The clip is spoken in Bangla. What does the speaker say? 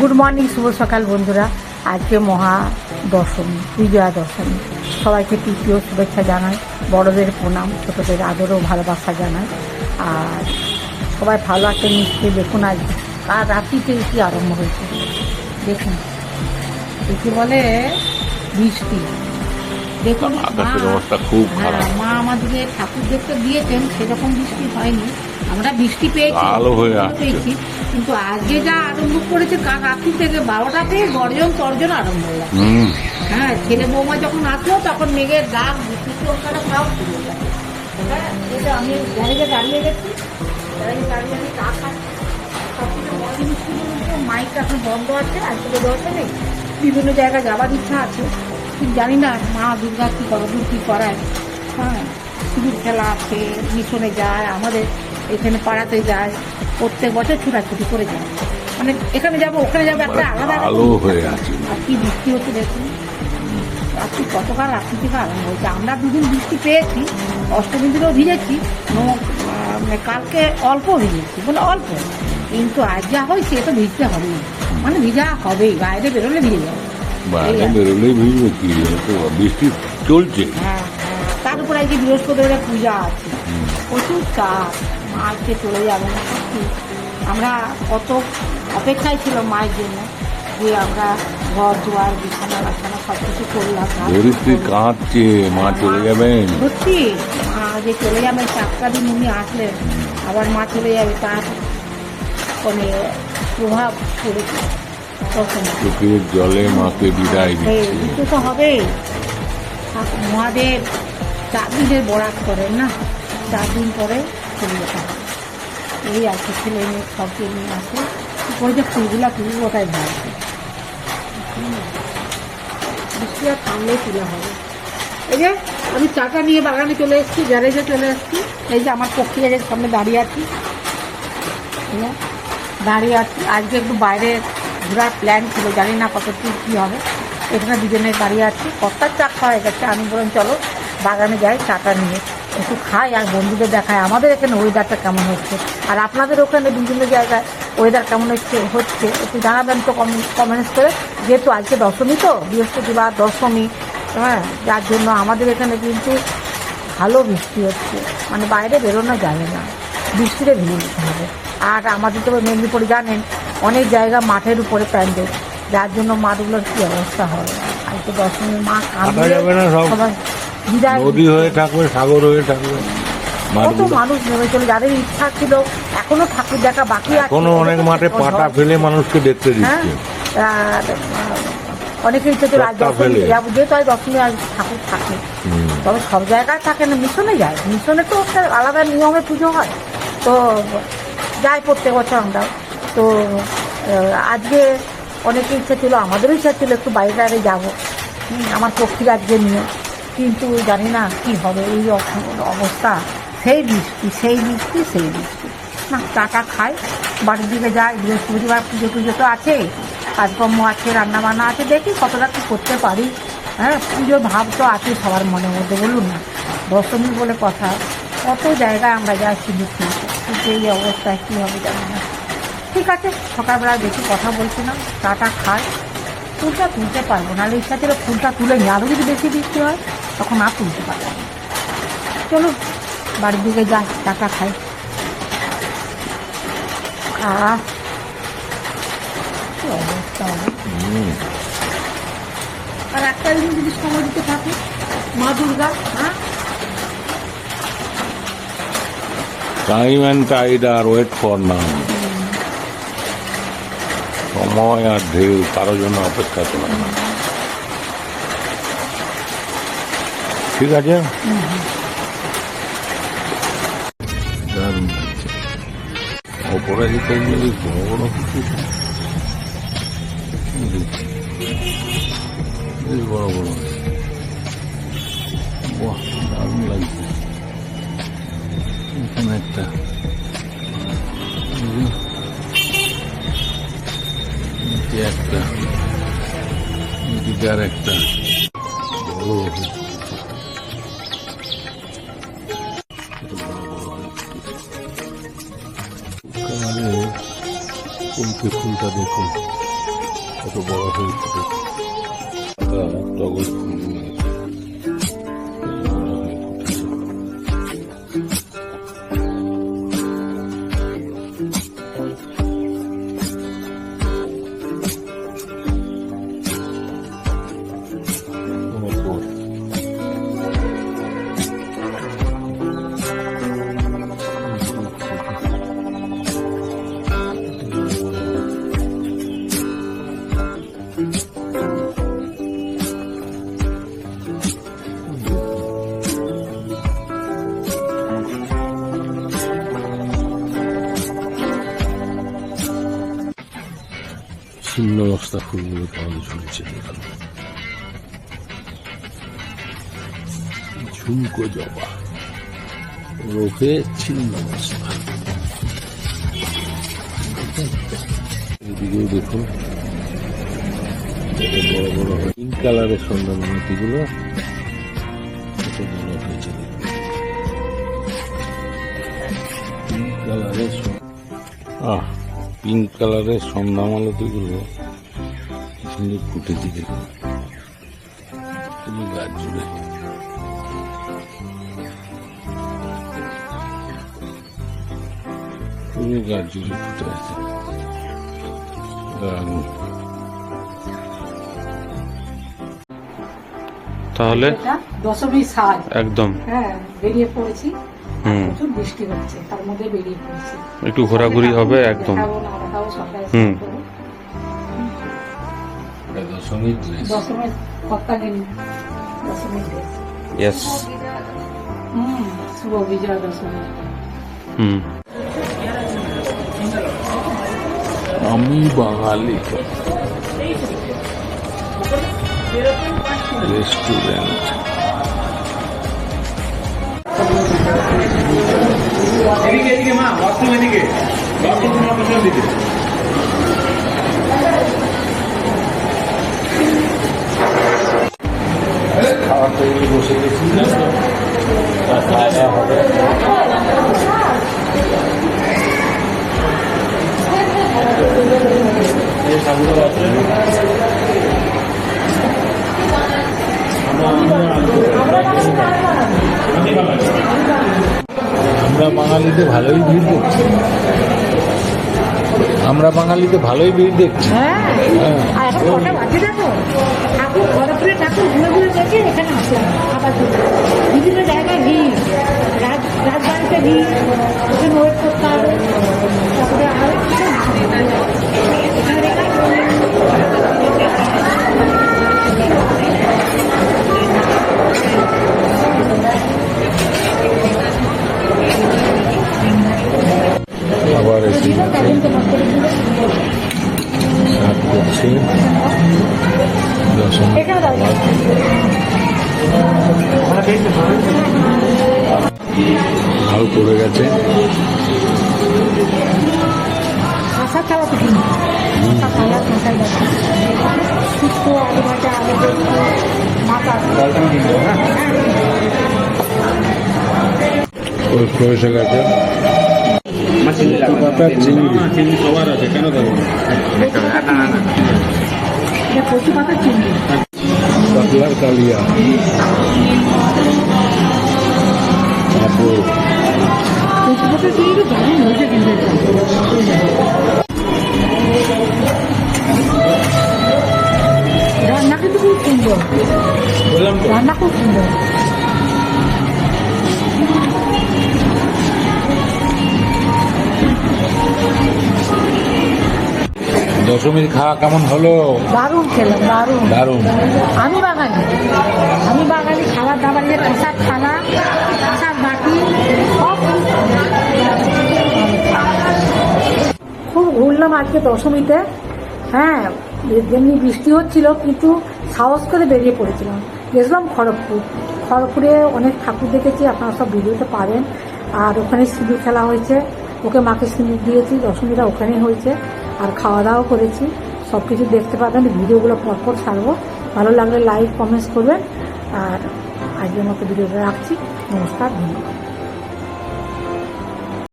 গুড মর্নিং শুভ সকাল বন্ধুরা। আজকে মহা দশমী, বিজয়া দশমী। সবাইকে তৃতীয় শুভেচ্ছা জানাই, বড়দের প্রণাম, ছোটদের আদরও ভালোবাসা জানাই। আর সবাই ভালো আছে, নিশ্চয়ই দেখুন আজ কার রাত্রিতে কি আরম্ভ হয়েছে। দেখুন, একে বলে বৃষ্টি। দেখুন আকাশের অবস্থা খুব খারাপ। হ্যাঁ, মা আমাদেরকে ঠাকুর দেখতে দিয়েছেন সেরকম বৃষ্টি হয়নি। আমরা বৃষ্টি পেয়েছি কালো হয়ে। পেয়েছি। কিন্তু আজকে যা আরম্ভ করেছে কাল রাত্রি থেকে বারোটা থেকে গর্জন তর্জন আরম্ভ হয়ে হ্যাঁ ছেলে বৌমা যখন আসলো তখন মেঘের দাগ বৃষ্টি ওখানে সব শুরু হয়ে গেছে। আমি গ্যারেজে দাঁড়িয়ে গেছি। গ্যারেজে দাঁড়িয়ে আমি চা খাচ্ছি। সবকিছু বড় মাইক এখন বন্ধ আছে আজকে দরকার নেই। বিভিন্ন জায়গায় যাওয়ার ইচ্ছা আছে। কিন্তু জানি না মা দুর্গা কী করো কী করায়। হ্যাঁ সিঁদুর খেলা আছে মিশনে যায় আমাদের এখানে পাড়াতে যায় প্রত্যেক বছর ছুটাছুটি করে যায়। মানে এখানে যাব ওখানে যাব একটা আলাদা আলো হয়ে আছে। আর কি বৃষ্টি হচ্ছে দেখুন। রাত্রি গতকাল রাত্রি থেকে আরম্ভ হয়েছে? আমরা দুদিন বৃষ্টি পেয়েছি অষ্টমী দিনেও ভিজেছি ন- আহ, কালকে অল্প ভিজেছি বলে অল্প। কিন্তু আজ যা হয়েছে তো ভিজতে হবেই। মানে ভিজা হবেই বাইরে বেরোলে ভিজে যাবে। বাইরে বেরোলেই কি। বৃষ্টি চলছে। হ্যাঁ হ্যাঁ। তার উপর আজকে বৃহস্পতিবার পূজা আছে। প্রচুর মা আজকে চলে যাবে না আমরা কত অপেক্ষায় ছিল মায়ের জন্য যে আমরা ঘর দুয়ার বিছানা বাছানা সব কিছু করলাম ধরিত্রী কাঁদছে মা চলে যাবেন। সত্যি মা যে চলে যাবে চারটা দিন উনি আসলেন আবার মা চলে যাবে তার মানে প্রভাব পড়েছে চোখের জলে মাকে বিদায় দিচ্ছে। দিতে তো হবে ঠাকুর মহাদেব চার দিনের বরাত করেন না? চার দিন পরে চলে যেতে হবে। এই আছে ছেলে মেয়ে সবকে নিয়ে আসে? করে যে ফুলগুলা তুলি ওটাই ভাবছে বৃষ্টি আর থামলেই তুলে হবে। এই যে আমি চাটা নিয়ে বাগানে চলে এসেছি গ্যারেজে চলে এসেছি। এই যে আমার পক্ষী প্রক্রিয়ার সামনে দাঁড়িয়ে আছি। দাঁড়িয়ে আছি। আজকে একটু বাইরে ঘোরার প্ল্যান ছিল, জানি না কত কী কী হবে। এখানে দুজনে দাঁড়িয়ে আছি কর্তার চা খাওয়া হয়ে গেছে, আমি বললাম চলো বাগানে যাই, চাটা নিয়ে একটু খাই আর বন্ধুদের দেখায় আমাদের এখানে ওয়েদারটা কেমন হচ্ছে? আর আপনাদের ওখানে বিভিন্ন জায়গায় ওয়েদার কেমন হচ্ছে হচ্ছে, একটু জানাবেন তো কমেন্টস করে। যেহেতু আজকে দশমী তো, বৃহস্পতিবার দশমী হ্যাঁ যার জন্য আমাদের এখানে কিন্তু ভালো বৃষ্টি হচ্ছে। মানে বাইরে বেরোনো যাবে না, বৃষ্টিতে ভিজে যেতে হবে। আর আমাদের তো মেদিনীপুরে জানেন অনেক জায়গা মাঠের উপরে প্যান্ডেল যার জন্য মাঠগুলোর কি অবস্থা হয়? আজকে দশমী মা কাঁদলে সবাই নদী হয়ে থাকবে সাগর হয়ে থাকবে কত মানুষ নেমে চলে যাদের ইচ্ছা ছিল এখনও ঠাকুর দেখা বাকি আছে। এখনও অনেক মাঠে পাটা ফেলে মানুষকে দেখতে হ্যাঁ? দিচ্ছে। ইচ্ছে ছিল আজ দশমী যেহেতু আজ দশমী আজ ঠাকুর থাকে। তবে সব জায়গায় থাকে না মিশনে যায়। মিশনে তো একটা আলাদা নিয়মে পুজো হয়। তো যাই প্রত্যেক বছর আমরা তো আজকে অনেকের ইচ্ছা ছিল, আমাদেরও ইচ্ছা ছিল একটু বাইরে বাইরে যাব। আমার পক্ষীর আজকে নিয়ে। কিন্তু জানি না কি হবে, এই অবস্থা। সেই বৃষ্টি সেই বৃষ্টি সেই বৃষ্টি। না, টাকা খাই বাড়ির দিকে যাই বৃহস্পতিবার পুজো টুজো তো আছে কাজকর্ম আছে রান্না বান্না আছে, দেখি কতটা কী করতে পারি। হ্যাঁ পুজোর ভাব তো আছে সবার মনের মধ্যে, বলুন না। দশমী বলে কথা। কত জায়গায় আমরা যাই সিঁদুর এই অবস্থায় কী হবে জানি না। ঠিক আছে সকালবেলা বেশি কথা বলছি না চাটা খাই। ফুলটা তুলতে পারব নাহলে ইচ্ছা ছিল ফুলটা তুলে নিয়ে আরও যদি বেশি বৃষ্টি হয় তখন আর তুলতে পারব না। চলো বাড়ির দিকে যাই টাকা খাই। আহ অবস্থা আর একটা দিন যদি সময় দিতে থাকে মা দুর্গা হ্যাঁ? টাইম অ্যান্ড টাইড আর ওয়েট ফর নাম সময় আর ঢেউ কারোর জন্য অপেক্ষা করে না। ঠিক আছে বেশ বড় বড় কিছু বড় বড়। বাহ দারুণ লাগছে। এখানে একটা নিচে একটা। এদিকে আর একটা। একেবারে ফুলটা দেখুন। কত বড় হয়েছে। টগর ফুলগুলো অবস্থা ফুলগুলো কেমন ঝুলছে দেখুন ঝুমকো জবা রোগে ছিন্ন এদিকেও দেখুন বড় বড় পিঙ্ক কালারের সন্ধ্যামতিগুলো কত বড় হয়েছে পিঙ্ক কালারের সন- আহ পিঙ্ক কালারের সন্ধ্যামালতিগুলো কি সুন্দর ফুটেছে দেখুন পুরো গাছ জুড়ে পুরো গাছ জুড়ে ফুটে আছে দারুণ তাহলে? দশমী সাজ একদম। হ্যাঁ বেরিয়ে পড়েছি। হুম। বৃষ্টি হচ্ছে তার মধ্যে বেরিয়ে পড়েছি। একটু ঘোরাঘুরি হবে একদম। হুম। দশমীর ড্রেস দশমের কর্তা গেলি দশমীর ড্রেস ইয়েস হুম শুভ বিজয়া দশমী হুম আমি বাঙালি রেস্টুরেন্ট এদিকে এদিকে মা ওয়াশরুম এদিকে। ওয়াশরুম তোমার পিছন দিকে খাওয়া টেবিলে বসে গেছি খাওয়া দাওয়া হবে আমরা বাঙালিতে ভালোই ভিড় দেখছি। আমরা বাঙালিতে ভালোই ভিড় দেখছি। হ্যাঁ হ্যাঁ। বিভিন্ন জায়গায় ভিড়। রাজ রাজবাড়িতে ভিড়। ওয়েট করতে হবে। তারপরে মাথা। ওই এসে গেছে। চিংড়ি সবার আছে কেন দেবো কালিয়া। পাঁপড় রান্না কিন্তু খুব সুন্দর রান্না খুব সুন্দর দশমীর খাওয়া কেমন হলো? দারুণ খেলাম দারুণ। দারুণ। আমি বাঙালি। আমি বাঙালি খাবার দাবার যে কাঁসার থালা বাটি। ঘুরলাম আজকে দশমীতে। হ্যাঁ যেমনি বৃষ্টি হচ্ছিল, কিন্তু সাহস করে বেরিয়ে পড়েছিলাম। গেছিলাম খড়গপুর। খড়গপুরে অনেক ঠাকুর দেখেছি, আপনারা সব ভিডিওতে পাবেন। আর ওখানে সিঁদুর খেলা হয়েছে। ওকে মাকে সিঁদুর দিয়েছি দশমীটা ওখানেই হয়েছে। আর খাওয়া দাওয়া করেছি। সব কিছু দেখতে পাবেন, ভিডিওগুলো পরপর ছাড়বো। ভালো লাগলে লাইক কমেন্টস করবেন। আর আজকের মতো ভিডিওটা রাখছি। নমস্কার, ধন্যবাদ।